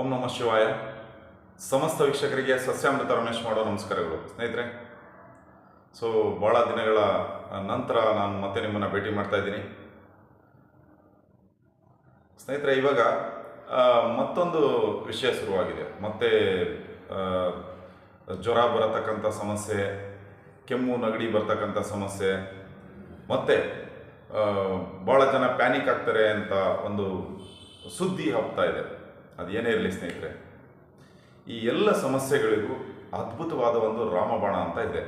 ಓಂ ನಮಃ ಶಿವಾಯ. ಸಮಸ್ತ ವೀಕ್ಷಕರಿಗೆ ಸಸ್ಯಾಮೃತ ರಮೇಶ್ ಮಾಡೋ ನಮಸ್ಕಾರಗಳು. ಸ್ನೇಹಿತರೆ, ಸೊ ಭಾಳ ದಿನಗಳ ನಂತರ ನಾನು ಮತ್ತೆ ನಿಮ್ಮನ್ನು ಭೇಟಿ ಮಾಡ್ತಾ ಇದ್ದೀನಿ. ಸ್ನೇಹಿತರೆ, ಇವಾಗ ಮತ್ತೊಂದು ವಿಷಯ ಶುರುವಾಗಿದೆ. ಮತ್ತೆ ಜ್ವರ ಬರತಕ್ಕಂಥ ಸಮಸ್ಯೆ, ಕೆಮ್ಮು, ನಗಡಿ ಬರ್ತಕ್ಕಂಥ ಸಮಸ್ಯೆ, ಮತ್ತೆ ಭಾಳ ಜನ ಪ್ಯಾನಿಕ್ ಆಗ್ತಾರೆ ಅಂತ ಒಂದು ಸುದ್ದಿ ಹಬ್ತಾ ಇದೆ. ಅದು ಏನೇ ಇರಲಿ ಸ್ನೇಹಿತರೆ, ಈ ಎಲ್ಲ ಸಮಸ್ಯೆಗಳಿಗೂ ಅದ್ಭುತವಾದ ಒಂದು ರಾಮಬಾಣ ಅಂತ ಇದೆ.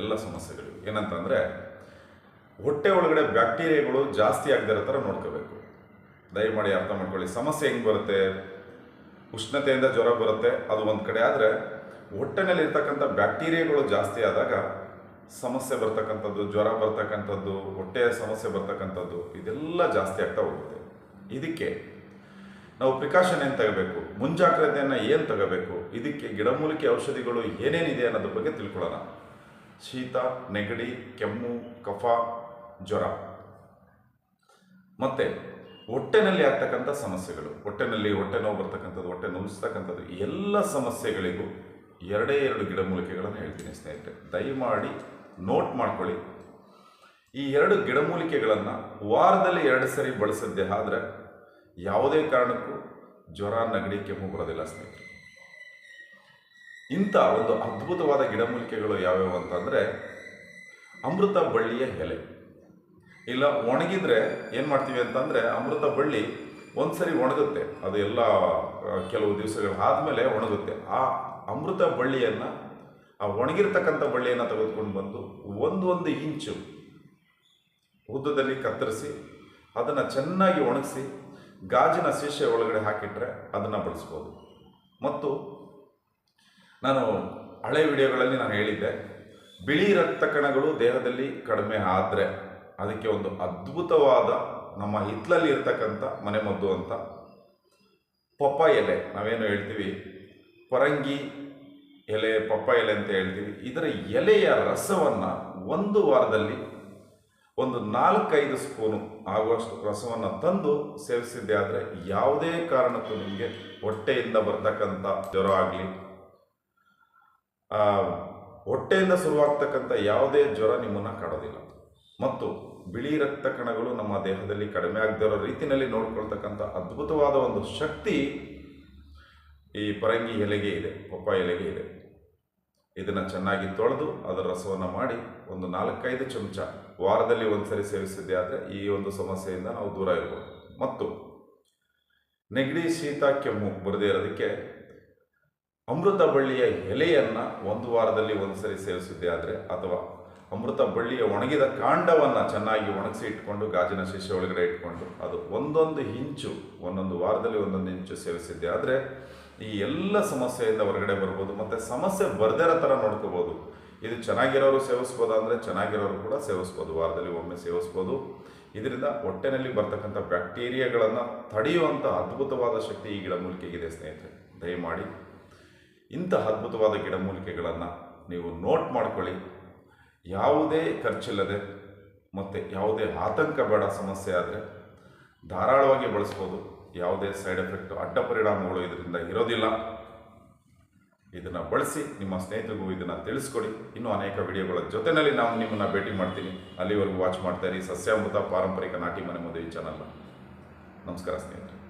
ಎಲ್ಲ ಸಮಸ್ಯೆಗಳಿಗೂ. ಏನಂತಂದರೆ, ಹೊಟ್ಟೆ ಒಳಗಡೆ ಬ್ಯಾಕ್ಟೀರಿಯಾಗಳು ಜಾಸ್ತಿ ಆಗದಿರೋ ಥರ ನೋಡ್ಕೋಬೇಕು. ದಯಮಾಡಿ ಅರ್ಥ ಮಾಡ್ಕೊಳ್ಳಿ. ಸಮಸ್ಯೆ ಹೆಂಗೆ ಬರುತ್ತೆ? ಉಷ್ಣತೆಯಿಂದ ಜ್ವರ ಬರುತ್ತೆ. ಅದು ಒಂದು ಕಡೆ ಆದರೆ, ಹೊಟ್ಟೆನಲ್ಲಿ ಇರ್ತಕ್ಕಂಥ ಬ್ಯಾಕ್ಟೀರಿಯಾಗಳು ಜಾಸ್ತಿ ಆದಾಗ ಸಮಸ್ಯೆ ಬರ್ತಕ್ಕಂಥದ್ದು, ಜ್ವರ ಬರ್ತಕ್ಕಂಥದ್ದು, ಹೊಟ್ಟೆಯ ಸಮಸ್ಯೆ ಬರ್ತಕ್ಕಂಥದ್ದು, ಇದೆಲ್ಲ ಜಾಸ್ತಿ ಆಗ್ತಾ ಹೋಗುತ್ತೆ. ಇದಕ್ಕೆ ನಾವು ಪ್ರಿಕಾಷನ್ ಏನು ತಗೋಬೇಕು? ಮುಂಜಾಗ್ರತೆಯನ್ನು ಏನು ತಗೋಬೇಕು? ಇದಕ್ಕೆ ಗಿಡಮೂಲಿಕೆ ಔಷಧಿಗಳು ಏನೇನಿದೆ ಅನ್ನೋದ್ರ ಬಗ್ಗೆ ತಿಳ್ಕೊಳ್ಳೋಣ. ಶೀತ, ನೆಗಡಿ, ಕೆಮ್ಮು, ಕಫ, ಜ್ವರ. ಮತ್ತೆ, ಹೊಟ್ಟೆನಲ್ಲಿ ಆಗ್ತಕ್ಕಂಥ ಸಮಸ್ಯೆಗಳು. ಹೊಟ್ಟೆನಲ್ಲಿ ಹೊಟ್ಟೆ ನೋವು ಬರ್ತಕ್ಕಂಥದ್ದು, ಹೊಟ್ಟೆ ನೋವಿಸ್ತಕ್ಕಂಥದ್ದು ಎಲ್ಲ ಸಮಸ್ಯೆಗಳಿಗೂ ಎರಡೇ ಎರಡು ಗಿಡಮೂಲಿಕೆಗಳನ್ನು ಹೇಳ್ತೀನಿ ಸ್ನೇಹಿತರೆ. ದಯಮಾಡಿ ನೋಟ್ ಮಾಡ್ಕೊಳ್ಳಿ. ಈ ಎರಡು ಗಿಡಮೂಲಿಕೆಗಳನ್ನು ವಾರದಲ್ಲಿ ಎರಡು ಸರಿ ಬಳಸಿದ್ದೆ ಆದರೆ ಯಾವುದೇ ಕಾರಣಕ್ಕೂ ಜ್ವರ, ನೆಗಡಿ, ಕೆಮ್ಮು ಬರೋದಿಲ್ಲ ಸ್ನೇಹಿತರೆ ಇಂಥ ಒಂದು ಅದ್ಭುತವಾದ ಗಿಡಮೂಲಿಕೆಗಳು ಯಾವ್ಯಾವು ಅಂತಂದರೆ ಅಮೃತ ಬಳ್ಳಿಯ ಎಲೆ. ಇಲ್ಲ, ಒಣಗಿದ್ರೆ ಏನು ಮಾಡ್ತೀವಿ ಅಂತಂದರೆ ಅಮೃತ ಬಳ್ಳಿ ಒಂದ್ಸರಿ ಒಣಗುತ್ತೆ. ಅದು ಎಲ್ಲ ಕೆಲವು ದಿವಸಗಳು ಆದಮೇಲೆ ಒಣಗುತ್ತೆ. ಆ ಅಮೃತ ಬಳ್ಳಿಯನ್ನು, ಆ ಒಣಗಿರ್ತಕ್ಕಂಥ ಬಳ್ಳಿಯನ್ನು ತೆಗೆದುಕೊಂಡು ಬಂದು ಒಂದು ಒಂದು ಇಂಚು ಉದ್ದದಲ್ಲಿ ಕತ್ತರಿಸಿ, ಅದನ್ನು ಚೆನ್ನಾಗಿ ಒಣಗಿಸಿ ಗಾಜಿನ ಸೀಸೆ ಒಳಗಡೆ ಹಾಕಿಟ್ರೆ ಅದನ್ನು ಬಳಸ್ಬೋದು. ಮತ್ತು ನಾನು ಹಳೆ ವಿಡಿಯೋಗಳಲ್ಲಿ ನಾನು ಹೇಳಿದ್ದೆ, ಬಿಳಿ ರಕ್ತ ಕಣಗಳು ದೇಹದಲ್ಲಿ ಕಡಿಮೆ ಆದರೆ ಅದಕ್ಕೆ ಒಂದು ಅದ್ಭುತವಾದ ನಮ್ಮ ಹಿತ್ತಲಲ್ಲಿ ಇರ್ತಕ್ಕಂಥ ಮನೆಮದ್ದು ಅಂತ ಪಪ್ಪ ಎಲೆ, ನಾವೇನು ಹೇಳ್ತೀವಿ? ಪರಂಗಿ ಎಲೆ ಪಪ್ಪ ಎಲೆ ಅಂತ ಹೇಳ್ತೀವಿ. ಇದರ ಎಲೆಯ ರಸವನ್ನು ಒಂದು ವಾರದಲ್ಲಿ ಒಂದು ನಾಲ್ಕೈದು ಸ್ಪೂನು ಆಗುವಷ್ಟು ರಸವನ್ನು ತಂದು ಸೇವಿಸಿದ್ದೆ ಆದರೆ ಯಾವುದೇ ಕಾರಣಕ್ಕೂ ನಿಮಗೆ ಹೊಟ್ಟೆಯಿಂದ ಬರ್ತಕ್ಕಂಥ ಜ್ವರ ಆಗಲಿ ಹೊಟ್ಟೆಯಿಂದ ಶುರುವಾಗ್ತಕ್ಕಂಥ ಯಾವುದೇ ಜ್ವರ ನಿಮ್ಮನ್ನು ಕಾಡೋದಿಲ್ಲ. ಮತ್ತು ಬಿಳಿ ರಕ್ತ ಕಣಗಳು ನಮ್ಮ ದೇಹದಲ್ಲಿ ಕಡಿಮೆ ಆಗದಿರೋ ರೀತಿಯಲ್ಲಿ ನೋಡ್ಕೊಳ್ತಕ್ಕಂಥ ಅದ್ಭುತವಾದ ಒಂದು ಶಕ್ತಿ ಈ ಪರಂಗಿ ಎಲೆಗೆ ಇದೆ, ಪಪ್ಪ ಎಲೆಗೆ ಇದೆ. ಇದನ್ನು ಚೆನ್ನಾಗಿ ತೊಳೆದು ಅದರ ರಸವನ್ನು ಮಾಡಿ ಒಂದು ನಾಲ್ಕೈದು ಚಮಚ ವಾರದಲ್ಲಿ ಒಂದು ಸರಿ ಸೇವಿಸಿದ್ದೆ ಆದರೆ ಈ ಒಂದು ಸಮಸ್ಯೆಯಿಂದ ನಾವು ದೂರ ಇರ್ಬೋದು. ಮತ್ತು ನೆಗಡಿ, ಶೀತ, ಕೆಮ್ಮು ಬರದೇ ಇರೋದಕ್ಕೆ ಅಮೃತ ಬಳ್ಳಿಯ ಎಲೆಯನ್ನು ಒಂದು ವಾರದಲ್ಲಿ ಒಂದು ಸರಿ ಸೇವಿಸಿದ್ದೆ ಆದರೆ ಅಥವಾ ಅಮೃತ ಬಳ್ಳಿಯ ಒಣಗಿದ ಕಾಂಡವನ್ನು ಚೆನ್ನಾಗಿ ಒಣಗಿಸಿ ಇಟ್ಕೊಂಡು ಗಾಜಿನ ಶಿಷ್ಯ ಒಳಗಡೆ ಇಟ್ಕೊಂಡು ಅದು ಒಂದೊಂದು ಇಂಚು, ಒಂದೊಂದು ವಾರದಲ್ಲಿ ಒಂದೊಂದು ಇಂಚು ಸೇವಿಸಿದ್ದೆ ಆದರೆ ಈ ಎಲ್ಲ ಸಮಸ್ಯೆಯಿಂದ ಹೊರಗಡೆ ಬರ್ಬೋದು, ಮತ್ತು ಸಮಸ್ಯೆ ಬರ್ದಿರೋ ಥರ ನೋಡ್ಕೋಬೋದು. ಇದು ಚೆನ್ನಾಗಿರೋರು ಸೇವಿಸ್ಬೋದು ಅಂದರೆ ಚೆನ್ನಾಗಿರೋರು ಕೂಡ ಸೇವಿಸ್ಬೋದು, ವಾರದಲ್ಲಿ ಒಮ್ಮೆ ಸೇವಿಸ್ಬೋದು. ಇದರಿಂದ ಹೊಟ್ಟೆನಲ್ಲಿ ಬರ್ತಕ್ಕಂಥ ಬ್ಯಾಕ್ಟೀರಿಯಾಗಳನ್ನು ತಡೆಯುವಂಥ ಅದ್ಭುತವಾದ ಶಕ್ತಿ ಈ ಗಿಡಮೂಲಿಕೆಗಿದೆ ಸ್ನೇಹಿತರೆ. ದಯಮಾಡಿ ಇಂಥ ಅದ್ಭುತವಾದ ಗಿಡಮೂಲಿಕೆಗಳನ್ನು ನೀವು ನೋಟ್ ಮಾಡ್ಕೊಳ್ಳಿ. ಯಾವುದೇ ಖರ್ಚಿಲ್ಲದೆ ಮತ್ತು ಯಾವುದೇ ಆತಂಕ ಬೇಡ ಸಮಸ್ಯೆ ಆದರೆ ಧಾರಾಳವಾಗಿ ಬಳಸ್ಬೋದು. ಯಾವುದೇ ಸೈಡ್ ಎಫೆಕ್ಟ್ ಅಡ್ಡ ಪರಿಣಾಮಗಳು ಇದರಿಂದ ಇರೋದಿಲ್ಲ. ಇದನ್ನು ಬಳಸಿ ನಿಮ್ಮ ಸ್ನೇಹಿತರಿಗೂ ಇದನ್ನು ತಿಳಿಸ್ಕೊಡಿ. ಇನ್ನೂ ಅನೇಕ ವಿಡಿಯೋಗಳ ಜೊತೆಯಲ್ಲಿ ನಾವು ನಿಮ್ಮನ್ನು ಭೇಟಿ ಮಾಡ್ತೀನಿ. ಅಲ್ಲಿವರೆಗೂ ವಾಚ್ ಮಾಡ್ತಾ ಇರಿ. ಸಸ್ಯಾಮೃತ ಪಾರಂಪರಿಕ ನಾಟಿ ಮನೆ ಮದುವೆ ಚಾನಲ್ ನಮಸ್ಕಾರ ಸ್ನೇಹಿತರೆ.